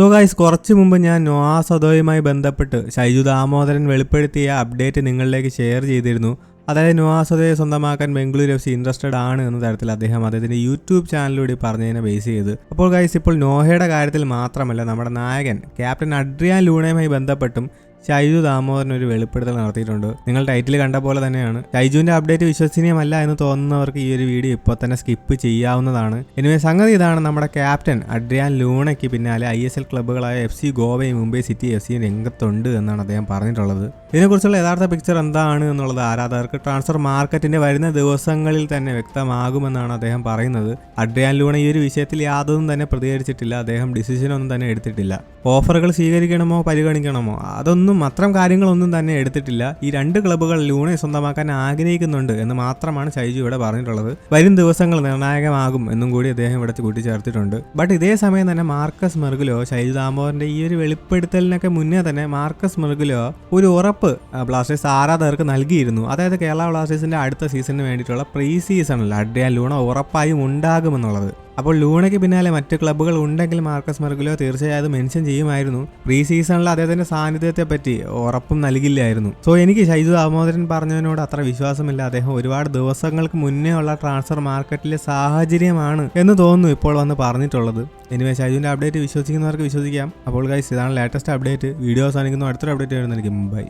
So guys കുറച്ച് മുമ്പ് ഞാൻ നോവാ സദോയുമായി ബന്ധപ്പെട്ട് ഷൈജു ദാമോദരൻ വെളിപ്പെടുത്തിയ അപ്ഡേറ്റ് നിങ്ങളിലേക്ക് ഷെയർ ചെയ്തിരുന്നു. അതായത് നോവാ സദോയെ സ്വന്തമാക്കാൻ ബംഗളൂരു എഫ് സി ഇൻട്രസ്റ്റഡ് ആണ് എന്ന തരത്തിൽ അദ്ദേഹം അദ്ദേഹത്തിന്റെ യൂട്യൂബ് ചാനലിലൂടെ പറഞ്ഞതിനെ ബേസ് ചെയ്ത്. അപ്പോൾ ഗൈസ് ഇപ്പോൾ നോഹയുടെ കാര്യത്തിൽ മാത്രമല്ല നമ്മുടെ നായകൻ ക്യാപ്റ്റൻ അഡ്രിയാൻ ലൂണയുമായി ബന്ധപ്പെട്ടും ഷൈജു ദാമോദരൻ ഒരു വെളിപ്പെടുത്തൽ നടത്തിയിട്ടുണ്ട്. നിങ്ങൾ ടൈറ്റിൽ കണ്ട പോലെ തന്നെയാണ്. ഷൈജുവിന്റെ അപ്ഡേറ്റ് വിശ്വസനീയമല്ല എന്ന് തോന്നുന്നവർക്ക് ഈ ഒരു വീഡിയോ ഇപ്പോൾ തന്നെ സ്കിപ്പ് ചെയ്യാവുന്നതാണ്. എനിവേ സംഗതി ഇതാണ്. നമ്മുടെ ക്യാപ്റ്റൻ അഡ്രിയാൻ ലൂണയ്ക്ക് പിന്നാലെ ഐ എസ് എൽ ക്ലബ്ബുകളായ എഫ് സി ഗോവയും മുംബൈ സിറ്റി എഫ് സിയും രംഗത്തുണ്ട് എന്നാണ് അദ്ദേഹം പറഞ്ഞിട്ടുള്ളത്. ഇതിനെക്കുറിച്ചുള്ള യഥാർത്ഥ പിക്ചർ എന്താണ് എന്നുള്ളത് ആരാധകർക്ക് ട്രാൻസ്ഫർ മാർക്കറ്റിന്റെ വരുന്ന ദിവസങ്ങളിൽ തന്നെ വ്യക്തമാകുമെന്നാണ് അദ്ദേഹം പറയുന്നത്. അഡ്രിയാൻ ലൂണ ഈ ഒരു വിഷയത്തിൽ യാതൊന്നും തന്നെ പ്രതികരിച്ചിട്ടില്ല. അദ്ദേഹം ഡിസിഷനൊന്നും തന്നെ എടുത്തിട്ടില്ല. ഓഫറുകൾ സ്വീകരിക്കണമോ പരിഗണിക്കണമോ അതൊന്നും അത്തരം കാര്യങ്ങളൊന്നും തന്നെ എടുത്തിട്ടില്ല. ഈ രണ്ട് ക്ലബ്ബുകൾ ലൂണെ സ്വന്തമാക്കാൻ ആഗ്രഹിക്കുന്നുണ്ട് എന്ന് മാത്രമാണ് ഷൈജു ഇവിടെ പറഞ്ഞിട്ടുള്ളത്. വരും ദിവസങ്ങൾ നിർണായകമാകും എന്നും കൂടി അദ്ദേഹം ഇവിടെ കൂട്ടിച്ചേർത്തിട്ടുണ്ട് ബട്ട് ഇതേ സമയം തന്നെ മാർക്കസ് മെർഗുലോ ഷൈജു ദാമോറിന്റെ ഈ ഒരു വെളിപ്പെടുത്തലിനൊക്കെ മുന്നേ തന്നെ മാർക്കസ് മെർഗുലോ ഒരു ഉറപ്പ് ബ്ലാസ്റ്റേഴ്സ് ആരാധകർക്ക് നൽകിയിരുന്നു. അതായത് കേരള ബ്ലാസ്റ്റേഴ്സിന്റെ അടുത്ത സീസണിന് വേണ്ടിയിട്ടുള്ള പ്രീ സീസണിൽ അഡ്രിയാൻ ലൂണ ഉറപ്പായും ഉണ്ടാകുമെന്നുള്ളത്. അപ്പോൾ ലൂണയ്ക്ക് പിന്നാലെ മറ്റ് ക്ലബ്ബുകൾ ഉണ്ടെങ്കിൽ മാർക്കസ് മെർഗുലോ തീർച്ചയായും മെൻഷൻ ചെയ്യുമായിരുന്നു. പ്രീ സീസണിൽ അദ്ദേഹത്തിന്റെ സാന്നിധ്യത്തെ പറ്റി ഉറപ്പും നൽകില്ലായിരുന്നു. സോ എനിക്ക് ഷൈജു ദാമോദരൻ പറഞ്ഞതിനോട് അത്ര വിശ്വാസമില്ല. അദ്ദേഹം ഒരുപാട് ദിവസങ്ങൾക്ക് മുന്നേ ഉള്ള ട്രാൻസ്ഫർ മാർക്കറ്റിലെ സാഹചര്യമാണ് എന്ന് തോന്നുന്നു ഇപ്പോൾ വന്ന് പറഞ്ഞിട്ടുള്ളത്. എനിവേ ഷൈജുവിന്റെ അപ്ഡേറ്റ് വിശ്വസിക്കുന്നവർക്ക് വിശ്വസിക്കാം. അപ്പോൾ ഗൈസ് ഇതാണ് ലേറ്റസ്റ്റ് അപ്ഡേറ്റ് വീഡിയോ അവസാനിക്കുന്നു. അടുത്തൊരു അപ്ഡേറ്റ് വരുന്നതായിരിക്കും. ബൈ